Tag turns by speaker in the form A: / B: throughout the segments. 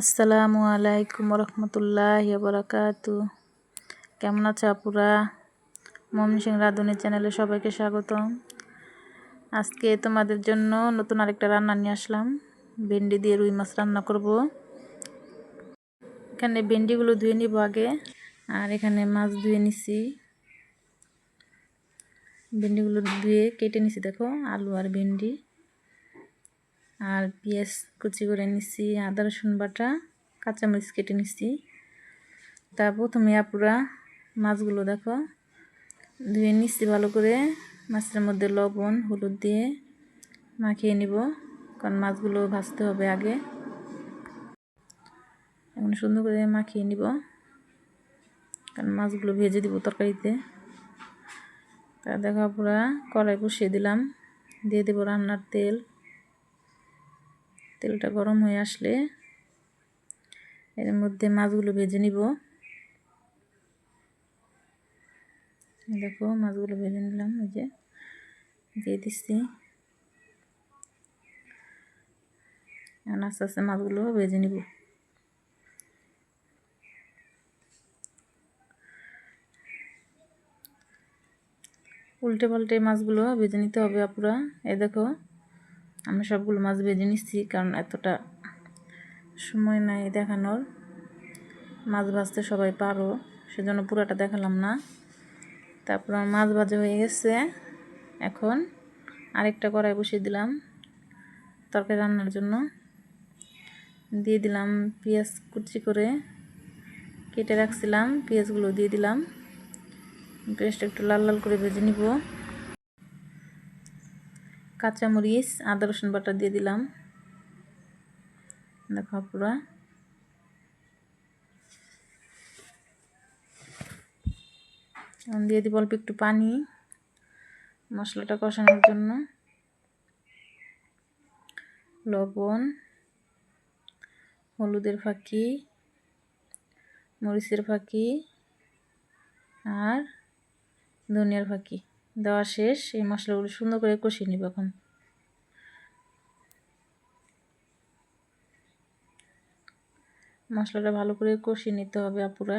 A: আসসালামু আলাইকুম রহমতুল্লাহ বরাকাতু। কেমন আছো আপুরা? মমন সিং রাধুনি চ্যানেলে সবাইকে স্বাগতম। আজকে তোমাদের জন্য নতুন আরেকটা রান্না নিয়ে আসলাম। ভেন্ডি দিয়ে রুই মাছ রান্না করব। এখানে ভেন্ডিগুলো ধুয়ে নিব আগে, আর এখানে মাছ ধুয়ে নিছি। ভেন্ডিগুলো ধুয়ে কেটে নিছি দেখো, আলু আর ভেন্ডি। আর পেঁয়াজ কুচি করে নিচ্ছি আদা, রসুন বাটা, কাঁচামরিচ কেটে নিচ্ছি তা প্রথমে আপুরা মাছগুলো দেখো। ধুয়ে নিচ্ছি ভালো করে। মাছের মধ্যে লবণ, হলুদ দিয়ে মাখিয়ে নিব, কারণ মাছগুলো ভাজতে হবে আগে। এখন সুন্দর করে মাখিয়ে নিব, কারণ মাছগুলো ভেজে দিব তরকারিতে। তা দেখো পুরা কড়াই বসিয়ে দিলাম। দিয়ে দেবো রান্নার তেল। তেলটা গরম হয়ে আসলে এর মধ্যে মাছগুলো ভেজে নিব। দেখো, মাছগুলো ভেজে নিলাম, এই যে দিয়ে দিচ্ছি। আস্তে আস্তে মাছগুলো ভেজে নিব। উল্টে পাল্টে মাছগুলো ভেজে নিতে হবে আপুরা। এই দেখো আমি সবগুলো মাছ ভেজে নিচ্ছি, কারণ এতটা সময় নাই দেখানোর। মাছ ভাজতে সবাই পারো, সেজন্য পুরাটা দেখালাম না। তারপর আমার মাছ ভাজা হয়ে গেছে। এখন আরেকটা কড়াই বসিয়ে দিলাম তরকারি রান্নার জন্য। দিয়ে দিলাম পেঁয়াজ কুচি করে কেটে রাখছিলাম, পেঁয়াজগুলো দিয়ে দিলাম। পেঁয়াজটা একটু লাল লাল করে ভেজে নিব। কাঁচামরিচ, আদা, রসুন বাটা দিয়ে দিলাম। দেখো পুরা দিয়ে দিব অল্প একটু পানি মশলাটা কষানোর জন্য। লবণ, হলুদের ফাঁকি, মরিচের ফাঁকি আর ধনিয়ার ফাঁকি। দেওয়া শেষ, এই মশলাগুলো সুন্দর করে কষিয়ে নিব এখন। মশলাটা ভালো করে কষিয়ে নিতে হবে আপুরা।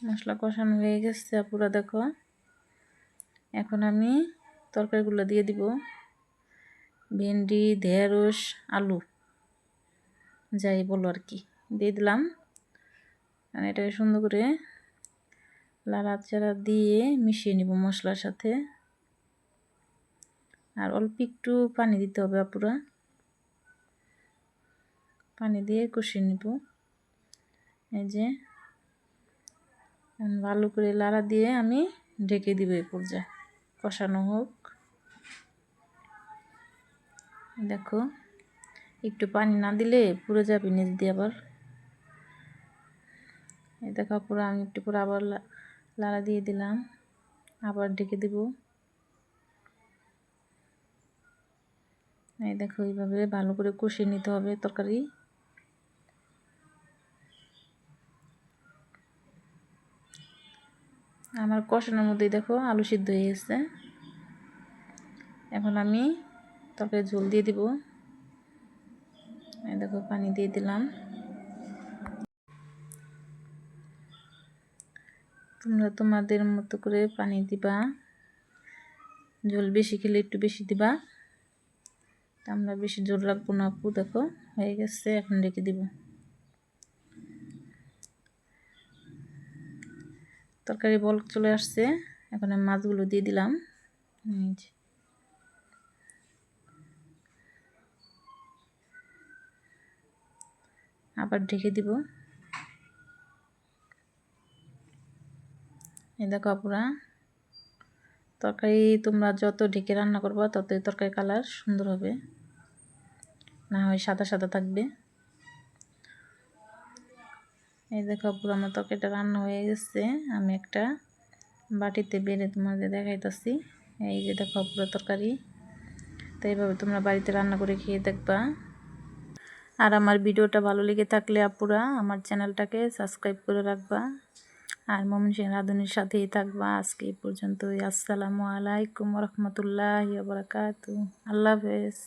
A: মশলা কষানো হয়ে গেছে আপুরা, দেখো। এখন আমি তরকারিগুলো দিয়ে দিব। ভেন্ডি, ঢেঁড়স, আলু, যাই বলো আর কি। দিয়ে দিলাম। এটাকে সুন্দর করে লাড়াচাড়া দিয়ে মিশিয়ে নিব মশলার সাথে। আর অল্প একটু পানি দিতে হবে আপুরা। পানি দিয়ে কষিয়ে নিব। এই যে ভালো করে লাড়া দিয়ে আমি ঢেকে দিব এই পর্যায়ে। কষানো হোক। দেখো, একটু পানি না দিলে পুরো যাবে নিচ দিয়ে আবার। এই দেখো পুরো আমি একটু পুরো আবার লাড়া দিয়ে দিলাম। আবার ঢেকে দিব। এই দেখো এইভাবে ভালো করে কষিয়ে নিতে হবে তরকারি। আমার কষানোর মধ্যেই দেখো আলু সিদ্ধ হয়ে গেছে। এখন আমি তরকারি ঝোল দিয়ে দিব। এই দেখো পানি দিয়ে দিলাম। তোমরা তোমাদের মতো করে পানি দিবা। ঝোল বেশি খেলে একটু বেশি দিবা। আমরা বেশি জোর রাখব না আপু, দেখো, হয়ে গেছে, এখন রেখে দিব। তরকারি বল চলে আসছে, এখন আমি মাছগুলো দিয়ে দিলাম। আবার ঢেকে দিব। এই দেখো আপুরা, তরকারি তোমরা যত ঢেকে রান্না করবা, ততই তরকারি কালার সুন্দর হবে। না হয় সাদা সাদা থাকবে। এই দেখো পুরো আমার তরকারিটা রান্না হয়ে গেছে। আমি একটা বাটিতে বেড়ে তোমাদের দেখাইতেছি। এই যে দেখো পুরো তরকারি। তো এইভাবে তোমরা বাড়িতে রান্না করে খেয়ে দেখবা। আর আমার ভিডিওটা ভালো লেগে থাকলে আপুরা, আমার চ্যানেলটাকে সাবস্ক্রাইব করে রাখবা। আর মমিন সিং রাধুনির সাথেই থাকবা। আজকে এই পর্যন্তই। আসসালামু আলাইকুম রহমতুল্লাহ বারাকাতু আল্লাহ হাফেজ।